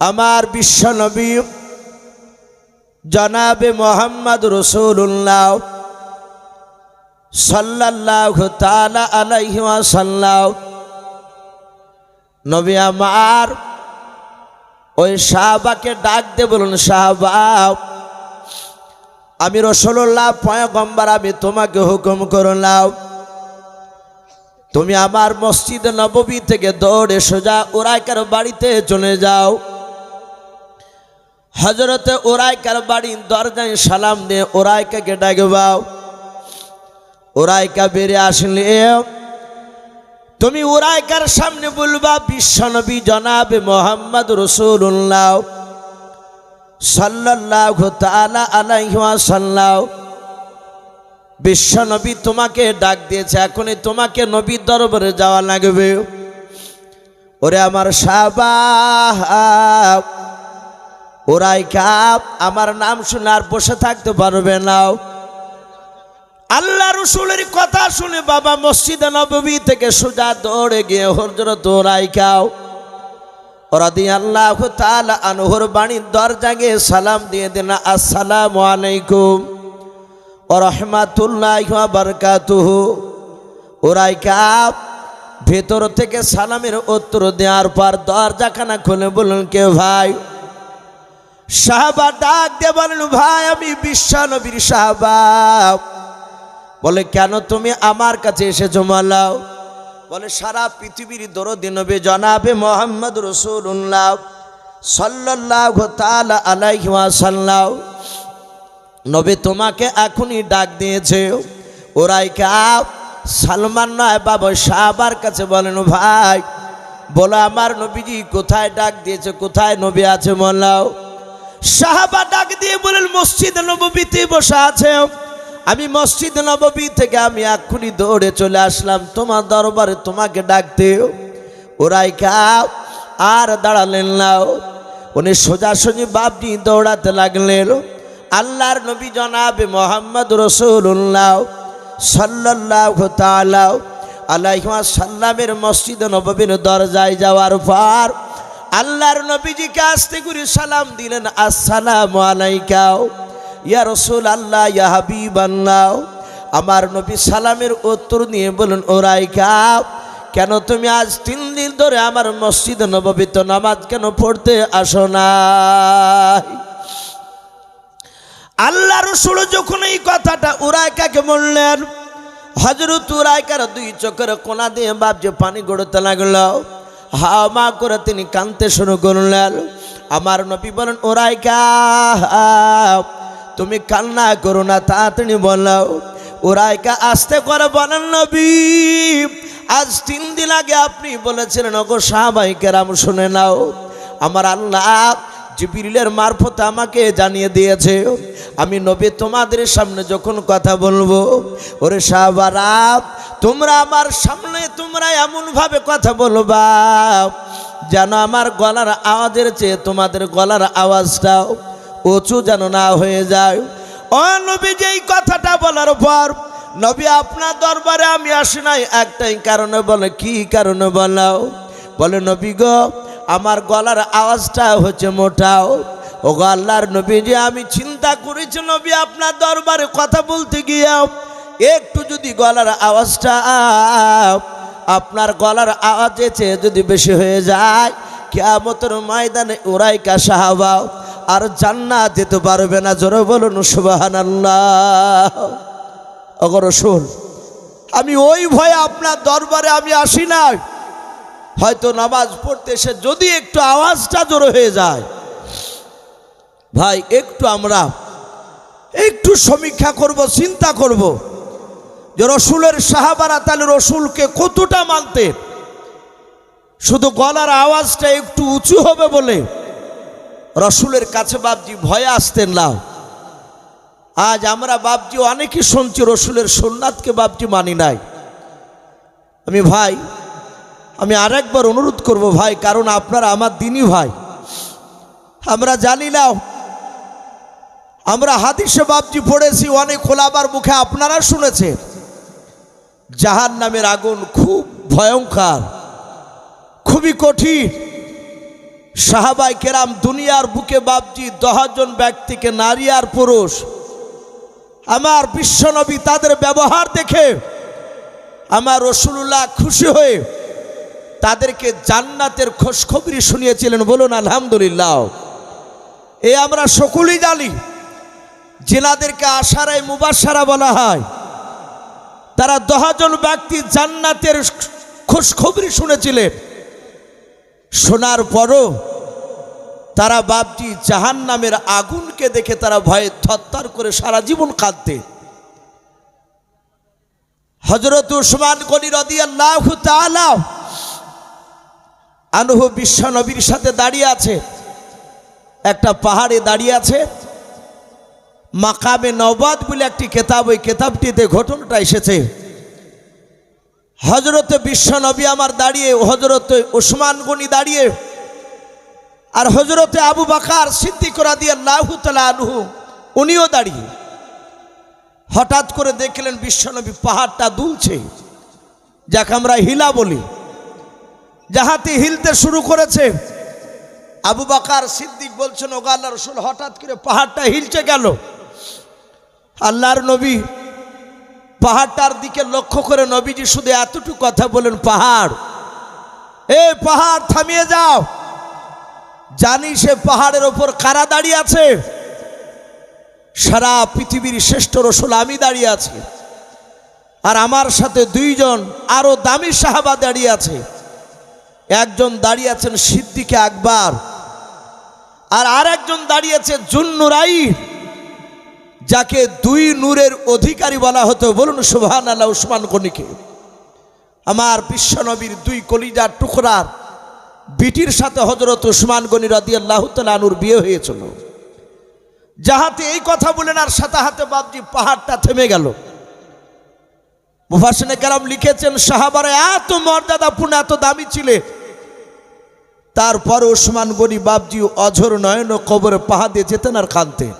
আমার বিশ্বনবী জনাবে মোহাম্মদ রসুল্লাহ সাল্লাহ তালা আলাইহি সাল্লাহ নবী আমার ওই শাহবাকে ডাক দে বলুন শাহবা আমি রসল্লাহ পয়গম্বর, আমি তোমাকে হুকুম করলাম, তুমি আমার মসজিদ নববী থেকে দৌড়ে সোজা ওরাইকার বাড়িতে চলে যাও। হজরতে ওরাইকার বাড়ির দরজায় সালাম দিয়ে ওরাইকাকে ডাকবাও ওরাইকা বেরিয়ে আসলে তুমি ওরাইকার সামনে বলবা, বিশ্বনবী জনাবে মোহাম্মদ রসুল্লাহ সাল্লাহ তালা আলাইহা সাল্লাহ বিশ্বনবী তোমাকে ডাক দিয়েছে, এখনই তোমাকে নবীর দরবারে যাওয়া লাগবে। ওরে আমার সাবাহ ওরাই কাপ আমার নাম শুনে আর বসে থাকতে পারবে না। আল্লাহ রসুলের কথা শুনে বাবা মসজিদে নবী থেকে সোজা দৌড়ে গিয়ে হরজরত ওরাই খাও ওরা দিয়ে আল্লাহ তাল আনহর বাণীর দরজা গিয়ে সালাম দিয়ে দিন আসসালামু আলাইকুম ও রহমাতুল্লাহ বারকাতুহ। ওরাই কাপ ভেতর থেকে সালামের উত্তর দেওয়ার পর দরজাখানা খুলে বলুন কে ভাই? সাহাবা ডাক দিয়ে বলেন, ভাই, আমি বিশ্বানবীর সাহাবা বলে, কেন তুমি আমার কাছে এসেছ মালাও? বলে, সারা পৃথিবীর দরদি নবী জনাবে মোহাম্মদ রসুল্লাহ সাল্লাহ তালা আলাইহি সাল্লাহ নবী তোমাকে এখনই ডাক দিয়েছে। ওরাই কাপ সালমান নয়, বাবা সাহাবার কাছে বলেন, ভাই, বলো, আমার নবীজি কোথায় ডাক দিয়েছে, কোথায় নবী আছে মোল্লাও সাহাবা ডাক দিয়ে বলেন মসজিদ নবীতে বসে আছে। আমি মসজিদ নববী থেকে আমি এক্ষুনি দৌড়ে চলে আসলাম। তোমার দরবারে তোমাকে ডাকতে। ওরাই কাপ আর দাঁড়ালেন নাও উনি সোজাসুজি বাপনি দৌড়াতে লাগলেন। আল্লাহর নবী জনাবে মোহাম্মদ রসুল্লাহ সাল্লাহ তালাও আলাইহা সাল্লামের মসজিদ নববীর দরজায় যাওয়ার পর আল্লাহর নবীজিকে আসতে করে সালাম দিলেন, আসসালাম আলাইকাও, ইয়া রসুল আল্লাহ ইয়া হাবিব আল্লাহ আমার নবী সালামের উত্তর নিয়ে বলুন ওরাইকা কেন তুমি আজ তিন দিন ধরে আমার মসজিদ নববিত নামাজ কেন পড়তে আসো না আল্লাহ রসুল যখন এই কথাটা উরাইকাকে বললেন হজরত উরাইকার দুই চোখের কোনা দিয়ে বাপ যে পানি গড়তে লাগল। হামা করে তিনি কানতে শুরু করলেন। আমার নবী বলেন, ওরাই তুমি কান্না করো না। তা তিনি বললাও ওরাইকা আসতে করে বলেন নবী, আজ তিন দিন আগে আপনি বলেছিলেন, ওগো সাহাবাহিকেরাম শুনে নাও, আমার আল্লাহ জিবিরিলের মারফত আমাকে জানিয়ে দিয়েছে, আমি নবী তোমাদের সামনে যখন কথা বলব, ওরে সাহাবারা, তোমরা আমার সামনে তোমরা এমনভাবে কথা বলবা, যেন আমার গলার আওয়াজের চেয়ে তোমাদের গলার আওয়াজটাও উঁচু যেন না হয়ে যায়। ও নবী, যেই কথাটা বলার পর, নবী আপনার দরবারে আমি আসি নাই, একটাই কারণে বলে, কি কারণে বলাও? বলে, নবী গো আমার গলার আওয়াজটা হচ্ছে মোটাও। ও গো আল্লাহর নবী যে আমি চিন্তা করেছি নবী, আপনার দরবারে কথা বলতে গিয়েও একটু যদি গলার আওয়াজটা, আপনার গলার আওয়াজে চেয়ে যদি বেশি হয়ে যায়, কেয়ামতের ময়দানে ওরাই কা সাহাবাও আর জান্নাত যেতে পারবে না। জোরে বলুন সুবাহান আল্লাহ আমি ওই ভয়ে আপনার দরবারে আমি আসি না হয়তো নামাজ পড়তে এসে যদি একটু আওয়াজটা জোরে হয়ে যায়, ভাই, একটু আমরা একটু সমীক্ষা করব, চিন্তা করব যে রসুলের সাহাবারা তাহলে রসুলকে কতটা মানতে শুধু গলার আওয়াজটা একটু উঁচু হবে বলে রসুলের কাছে বাবজি ভয়ে আসতেন না। আজ আমরা বাবজি অনেকই শুনছি রসুলের সোননাথকে বাবজি মানি নাই। আমি ভাই আমি আরেকবার অনুরোধ করব ভাই, কারণ আপনারা আমার দিনই ভাই। আমরা জানি না, আমরা হাদিসে বাবজি পড়েছি, অনেক খোলাবার মুখে আপনারা শুনেছে জাহান নামের আগুন খুব ভয়ঙ্কর, খুবই কঠিন। সাহাবাই কেরাম দুনিয়ার বুকে বাপজি দশজন ব্যক্তিকে নারী আর পুরুষ। আমার বিশ্বনবী তাদের ব্যবহার দেখে আমার রসুল্লাহ খুশি হয়ে তাদেরকে জান্নাতের খোঁজখবরি শুনিয়েছিলেন, বলুন আলহামদুলিল্লাহ। এ আমরা সকলেই জানি জেলাদেরকে আশারায় মুবাসারা বলা হয়। তারা দহাজন ব্যক্তি জান্নাতের খোঁজখবরি শুনেছিলেন। শোনার পরও তারা বাপটি জাহান নামের আগুনকে দেখে তারা ভয়ে থত্তার করে সারা জীবন কাঁদতে। হজরত উসমান গনি রদি আল্লাহ আনহু বিশ্বনবীর সাথে দাঁড়িয়ে আছে। একটা পাহাড়ে দাঁড়িয়ে আছে। মাকামে নবাদ বলে একটি কেতাব, ওই কেতাবটিতে ঘটনাটা এসেছে। হজরতে বিশ্বনবী আমার দাঁড়িয়ে হজরতে ওসমান গনি দাঁড়িয়ে, আর হজরতে আবু বাকার সিদ্দিকরা দিয়ে লাহুতলা আনহু, উনিও দাঁড়িয়ে। হঠাৎ করে দেখলেন বিশ্বনবী পাহাড়টা দুলছে। যাকে আমরা হিলা বলি। যাহাতে হিলতে শুরু করেছে। আবু বাকার সিদ্দিক বলছেন, ওগা আল্লাহ রসুল, হঠাৎ করে পাহাড়টা হিলছে গেল। আল্লাহর নবী পাহাড়টার দিকে লক্ষ্য করে নবীজি শুধু এতটুকু কথা বলেন, পাহাড়, এ পাহাড় থামিয়ে যাও। জানি সে পাহাড়ের ওপর কারা দাঁড়িয়ে আছে। সারা পৃথিবীর শ্রেষ্ঠ রসুল আমি দাঁড়িয়ে আছি। আর আমার সাথে দুইজন আরও দামি সাহাবা দাঁড়িয়ে আছে। একজন দাঁড়িয়ে আছেন সিদ্দিকে আকবর, আর আর একজন দাঁড়িয়েছে জুন্নুরাই যাকে দুই নূরের অধিকারী বলা হতো। বলুন সুবহান আল্লাহ উসমান গনিকে। আমার বিশ্বনবীর দুই কলিজার টুকরার বিটির সাথে হজরত উসমান গনি রাদি আল্লাহ বিয়ে হয়েছিল। যাহাতে এই কথা বলেন, আর সাথে হাতে বাবজি পাহাড়টা থেমে গেল। মুফাসনে কারাম লিখেছেন, সাহাবারে এত মর্যাদাপূর্ণ এত দামি ছিলে। তারপর ওসমান গনি বাবজি অঝর নয়ন কবরে পাহা দিয়ে যেতেন আর কানতেন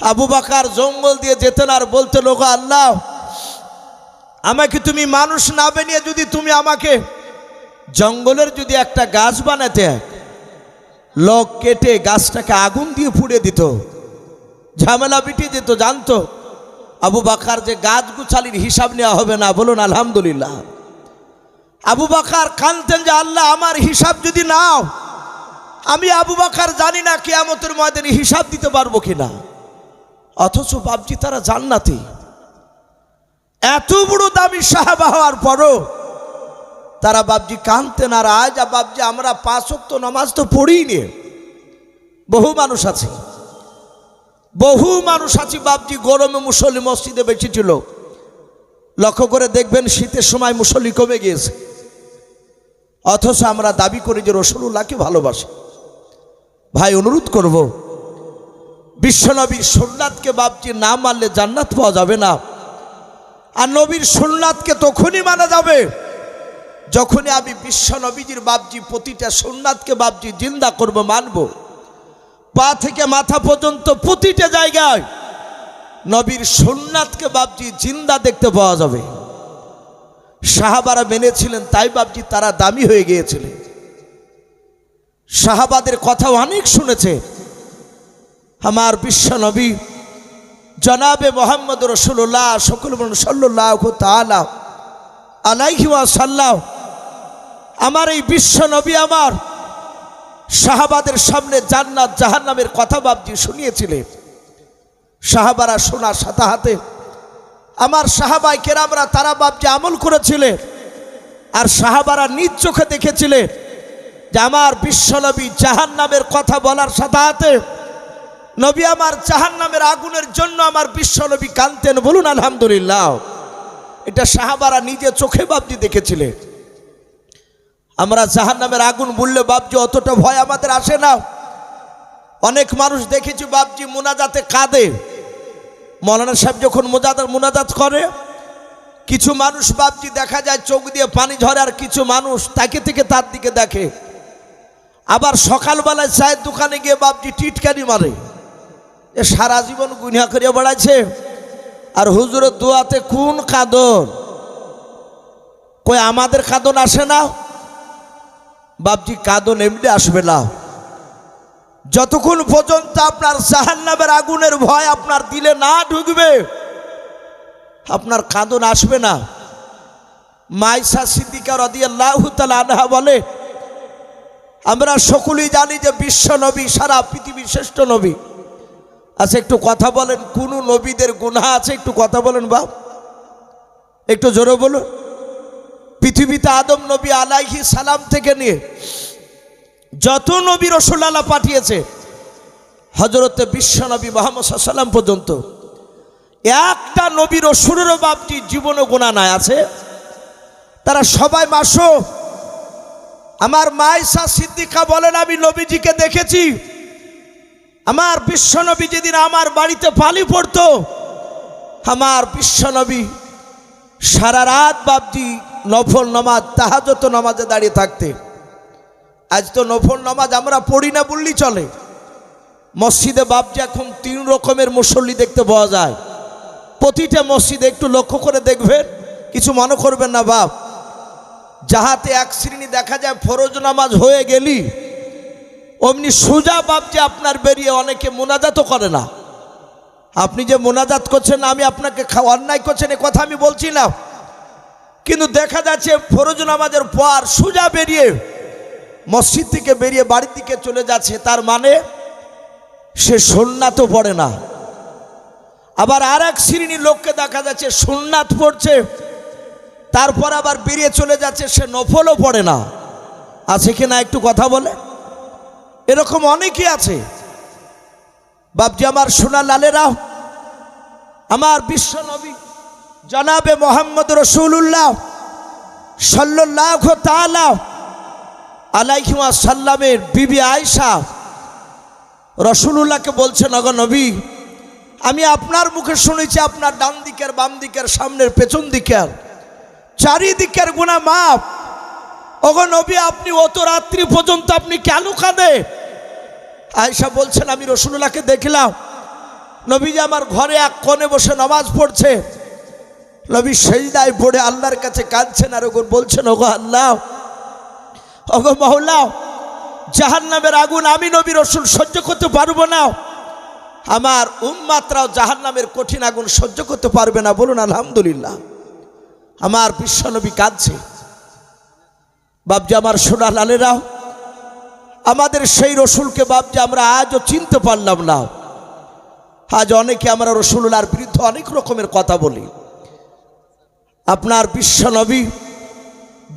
আবু বাকার জঙ্গল দিয়ে যেতেন আর বলতে লোক আল্লাহ, আমাকে তুমি মানুষ না বানিয়ে যদি তুমি আমাকে জঙ্গলের যদি একটা গাছ বানাতে, লোক কেটে গাছটাকে আগুন দিয়ে ফুড়ে দিত, ঝামেলা পিটিয়ে দিত, জানতো আবু বাকার যে গাছ গুছালির হিসাব নেওয়া হবে না, বলুন আলহামদুলিল্লাহ। আবু বাকার কানতেন যে আল্লাহ, আমার হিসাব যদি নাও, আমি আবু বাকার জানি না কেয়ামতের ময়দানে হিসাব দিতে পারব কিনা। অথচ বাবজি তারা জান্নাতি। এত বড় দামি সাহাবা হওয়ার পরও তারা বাবজি কানতেন আর আজ বাবজি আমরা পাঁচ অক্ত নামাজ তো পড়িনি বহু মানুষ আছে। বহু মানুষ আছে বাবজি গরমে মুসল্লি মসজিদে বেশি ছিল। লক্ষ্য করে দেখবেন শীতের সময় মুসল্লি কমে গিয়েছে। অথচ আমরা দাবি করি যে রসুল্লাহকে ভালোবাসি। ভাই, অনুরোধ করব বিশ্বনবীর সোননাথকে বাবজি না মানলে জান্নাত পাওয়া যাবে না। আর নবীর সোননাথকে তখনই মানা যাবে যখনই আমি বিশ্ব নবীজির বাবজি প্রতিটা সোননাথকে বাবজি জিন্দা করব, মানব। পা থেকে মাথা পর্যন্ত প্রতিটা জায়গায় নবীর সোননাথকে বাবজি জিন্দা দেখতে পাওয়া যাবে। সাহাবারা মেনেছিলেন, তাই বাবজি তারা দামি হয়ে গিয়েছিলেন সাহাবাদের কথা অনেক শুনেছে। আমার বিশ্ব নবী জনাবে মোহাম্মদ রসুল্লাহ সকল সাল্লাহ তালা আলাইহি সাল্লাহ আমার এই বিশ্ব নবী আমার সাহাবাদের সামনে জান্নাত জাহান্নামের কথা বাবজি শুনিয়েছিলেন সাহাবারা শোনার সাথে হাতে। আমার সাহাবাই কেরামরা তারা বাবজি আমল করেছিলেন আর সাহাবারা নিজ চোখে দেখেছিলেন যে আমার বিশ্বনবী জাহান্নামের কথা বলার সাথে হাতে। নবী আমার জাহান নামের আগুনের জন্য আমার বিশ্ব নবী কানতেন বলুন, আলহামদুলিল্লাহ। এটা সাহাবারা নিজে চোখে বাবজি দেখেছিলেন আমরা জাহান নামের আগুন বললে বাবজি অতটা ভয় আমাদের আসে না। অনেক মানুষ দেখেছি বাবজি মোনাজাতে কাঁদে। মৌলানা সাহেব যখন মোজাদার মোনাজাত করে, কিছু মানুষ বাবজি দেখা যায় চোখ দিয়ে পানি ঝরে আর কিছু মানুষ তাকে থেকে তার দিকে দেখে। আবার সকালবেলায় চায়ের দোকানে গিয়ে বাবজি টিটকানি মারে। এ সারা জীবন গুনিয়া করিয়া বেড়াচ্ছে আর হুজুরের দোয়াতে কোন কাঁদন? কই আমাদের কাঁদন আসে না? বাপজি কাঁদন, এমনি আসবে না। যতক্ষণ পর্যন্ত আপনার জাহান্নামের আগুনের ভয় আপনার দিলে না ঢুকবে, আপনার কাঁদন আসবে না। মাইসা সিদ্দিকা রদিয়াল্লাহ তালা আনহা বলে, আমরা সকলেই জানি যে বিশ্ব নবী, সারা পৃথিবীর শ্রেষ্ঠ নবী। আচ্ছা একটু কথা বলেন, কোন নবীদের গুনাহ আছে? একটু কথা বলেন বাপ। একটু জোরে বলুন। পৃথিবীতে আদম নবী আলাইহি সালাম থেকে নিয়ে যত নবী রসুল্লাহ পাঠিয়েছে হজরতে বিশ্ব নবী মোহাম্মদ সাল্লাম পর্যন্ত, একটা নবী রসুলেরও বাপটি জীবনে গোনা নাই আছে? তারা সবাই মাসো, আমার মাইসা সিদ্দিকা বলেন, আমি নবীজিকে দেখেছি। আমার বিশ্বনবী যেদিন আমার বাড়িতে পালি পড়তো, আমার বিশ্বনবী সারা রাত বাপজি নফল নামাজ তাহাজত নামাজে দাঁড়িয়ে থাকতে। আজ তো নফল নামাজ আমরা পড়ি না বললেই চলে। মসজিদে বাপজি এখন তিন রকমের মুসল্লি দেখতে পাওয়া যায়। প্রতিটা মসজিদে একটু লক্ষ্য করে দেখবেন, কিছু মনে করবেন না বাপ। যাহাতে এক শ্রেণি দেখা যায় ফরজ নামাজ হয়ে গেলি, অমনি সোজা বাপ যে আপনার বেরিয়ে অনেকে মোনাজাতও করে না। আপনি যে মোনাজাত করছেন, আমি আপনাকে অন্যায় করছেন, এ কথা আমি বলছি না। কিন্তু দেখা যাচ্ছে ফরজ নামাজের পর সোজা বেরিয়ে মসজিদ থেকে বেরিয়ে বাড়ির দিকে চলে যাচ্ছে। তার মানে সে সোননাথও পড়ে না। আবার আর এক শ্রেণির লোককে দেখা যাচ্ছে সোননাথ পড়ছে। তারপর আবার বেরিয়ে চলে যাচ্ছে, সে নফলও পড়ে না। আছে কি না একটু কথা বলে? এরকম অনেকেই আছে। বাপজি, আমার সোনা লালেরাও, আমার বিশ্ব নবী। জনাবে মোহাম্মদ রসুল্লাহ সাল্লাহ তালা আলাইহিমা সাল্লামের বিবি আয়সা রসুল্লাহকে বলছেন অগ নবী, আমি আপনার মুখে শুনেছি আপনার ডান দিকের, বাম দিকের, সামনের, পেছন দিকের, চারিদিকের গুণা মাপ অগ নবী, আপনি অত রাত্রি পর্যন্ত আপনি কেন কাঁদে? আয়সা বলছেন, আমি রসুল্লাহকে দেখলাম নবী যে আমার ঘরে এক কোণে বসে নামাজ পড়ছে। নবী সেই দায় পড়ে আল্লাহর কাছে কাঁদছেন আর ওগো বলছেন, ওগো আল্লাহ, ওগো মহল্লা জাহান নামের আগুন আমি নবী রসুল সহ্য করতে পারব না। আমার উম্মাত্রাও জাহান নামের কঠিন আগুন সহ্য করতে পারবে না। বলুন, আলহামদুলিল্লাহ। আমার বিশ্বনবী কাঁদছে। বাবজি আমার সোনা লালেরাও আমাদের সেই রসুলকে বাবজি আমরা আজও চিনতে পারলাম না। আজ অনেকে আমরা রসুল্লার বিরুদ্ধে অনেক রকমের কথা বলি। আপনার বিশ্বনবী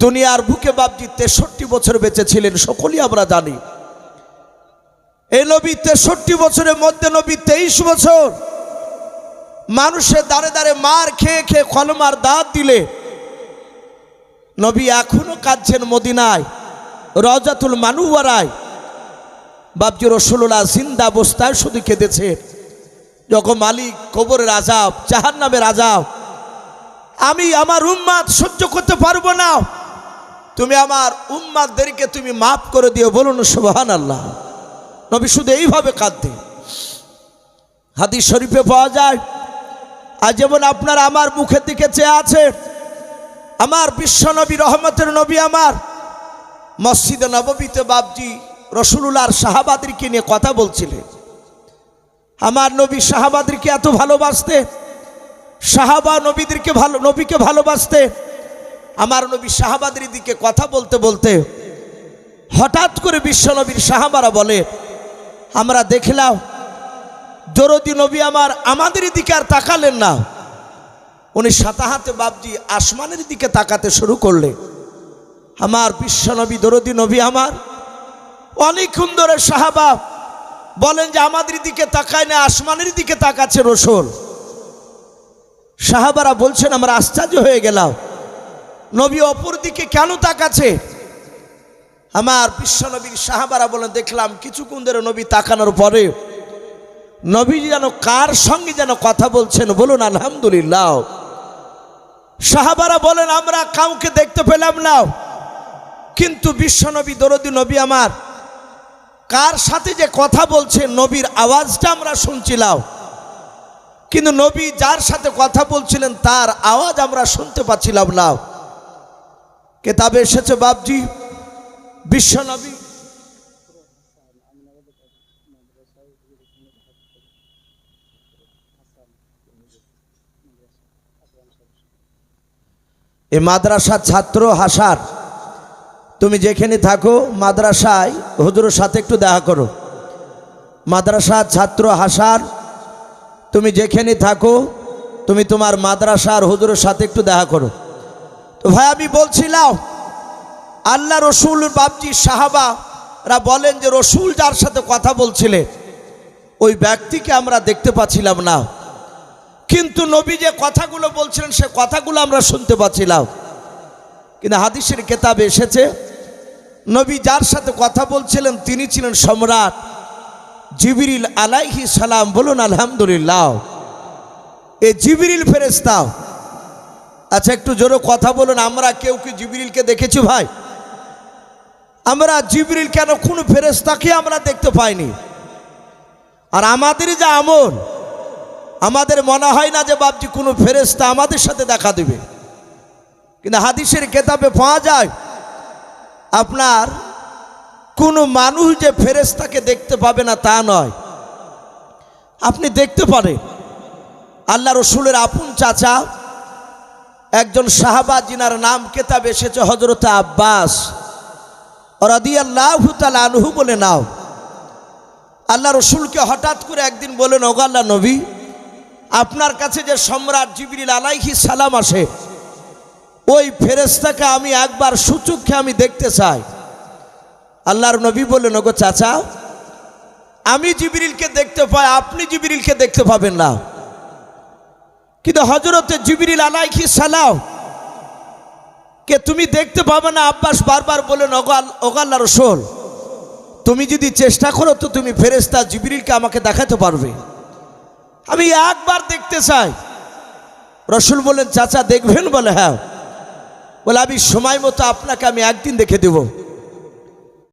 দুনিয়ার বুকে বাবজি তেষট্টি বছর বেঁচে ছিলেন সকলেই আমরা জানি। এই নবী তেষট্টি বছরের মধ্যে নবী তেইশ বছর মানুষের দাঁড়ে দাঁড়ে মার খেয়ে খেয়ে খলমার দাঁত দিলে। নবী এখনও কাঁদছেন মদিনায়, রজাতুল মানুয়ারায় বাবজি রসুল্লাহ জিন্দা অবস্থায় শুধু কেঁদেছে। যখন মালিক কবরের আজাব জাহান নামের আজাব আমি আমার উম্মাদ সহ্য করতে পারব না। তুমি আমার উম্মাদদেরকে তুমি মাফ করে দিও, বলুন সুবাহান আল্লাহ নবী শুধু এইভাবে কাঁদতে হাদিস শরীফে পাওয়া যায়, আর যেমন আপনার আমার মুখের দিকে চেয়ে আছে, আমার বিশ্ব নবী, রহমতের নবী আমার, মসজিদে নববীতে বাবজি রসুলুল্লাহর সাহাবাদেরকে নিয়ে কথা বলছিলেন। আমার নবী সাহাবাদেরকে এত ভালোবাসতে সাহাবা নবীদেরকে ভালো, নবীকে ভালোবাসতে, আমার নবী সাহাবাদের দিকে কথা বলতে বলতে হঠাৎ করে বিশ্বনবীর সাহাবারা বলে, আমরা দেখলাম দরদি নবী আমার আমাদের দিকে আর তাকালেন না। উনি সাতাহাতে বাবজি আসমানের দিকে তাকাতে শুরু করলে আমার বিশ্বনবী দরদি নবী আমার। অনেকক্ষণ ধরে সাহাবা বলেন যে, আমাদের দিকে তাকায় না, আসমানের দিকে তাকাচ্ছে রসুল। সাহাবারা বলছেন, আমরা আশ্চর্য হয়ে গেলাম। নবী অপর দিকে কেন তাকাচ্ছে? আমার বিশ্বনবীর সাহাবারা বলে দেখলাম কিছুক্ষণ ধরে নবী তাকানোর পরে নবী যেন কার সঙ্গে যেন কথা বলছেন, বলুন আলহামদুলিল্লাহ। সাহাবারা বলেন, আমরা কাউকে দেখতে পেলাম না। কিন্তু বিশ্বনবী দরদি নবী আমার, কার সাথে যে কথা বলছে, নবীর আওয়াজটা আমরা শুনছিলাম। কিন্তু নবী যার সাথে কথা বলছিলেন, তার আওয়াজ আমরা শুনতে পাচ্ছিলাম না। কেতাবে এসেছে বাবজি বিশ্বনবী এই মাদ্রাসার ছাত্র হাসার। তুমি যেখানে থাকো, মাদ্রাসায় হুজুরের সাথে একটু দেখা করো। মাদ্রাসার ছাত্র হাসার তুমি যেখানে থাকো, তুমি তোমার মাদ্রাসার হুজুরের সাথে একটু দেখা করো। তো ভাই, আমি বলছিলাম, আল্লাহ রসুল বাবজি সাহাবারা বলেন যে রসুল যার সাথে কথা বলছিলেন, ওই ব্যক্তিকে আমরা দেখতে পাচ্ছিলাম না। কিন্তু নবী যে কথাগুলো বলছিলেন, সে কথাগুলো আমরা শুনতে পাচ্ছিলাম। কিন্তু হাদিসের কেতাবে এসেছে, নবী যার সাথে কথা বলছিলেন, তিনি ছিলেন সম্রাট। জিবিরিল আলাইহি সালাম বলুন, আলহামদুলিল্লাহ। এ জিবিরিল ফেরেস্তাও আচ্ছা একটু জোরে কথা বলুন, আমরা কেউ কি জিবিরিলকে দেখেছি ভাই? আমরা জিবরিল কেন, কোনো ফেরেস্তাকে আমরা দেখতে পাইনি? আর আমাদের যা আমল, আমাদের মনে হয় না যে বাপজি কোনো ফেরেস্তা আমাদের সাথে দেখা দেবে। কিন্তু হাদিসের কেতাবে পাওয়া যায়, আপনার কোনো মানুষ যে ফেরেস্তাকে দেখতে পাবে না তা নয়। আপনি দেখতে পারেন। আল্লাহ রসুলের আপন চাচা, একজন সাহাবা জিনার নাম কেতাব এসেছে হজরত আব্বাস। আনহু বলে নাও। আল্লাহ রসুলকে হঠাৎ করে একদিন বলেন ওগাল্লা নবী, আপনার কাছে যে সম্রাট জিবরিল আলাইহি সালাম আসে, ওই ফেরেস্তাকে আমি একবার সুচক্ষে আমি দেখতে চাই। আল্লাহর নবী বললেন, ওগো চাচা, আমি জিবরিলকে দেখতে পাই, আপনি জিবরিলকে দেখতে পাবেন না। কিন্তু হজরতে জিবরিল আলাইহি সালাও কে তুমি দেখতে পাবে না? আব্বাস বারবার বলেন ওগাল ওগাল্লা রসুল, তুমি যদি চেষ্টা করো তো তুমি ফেরেস্তা জিবরিলকে আমাকে দেখাতে পারবে। আমি একবার দেখতে চাই। রসুল বলেন চাচা, দেখবেন? বলে হ্যাঁ। বলে, আমি সময় মতো আপনাকে আমি একদিন দেখে দেবো।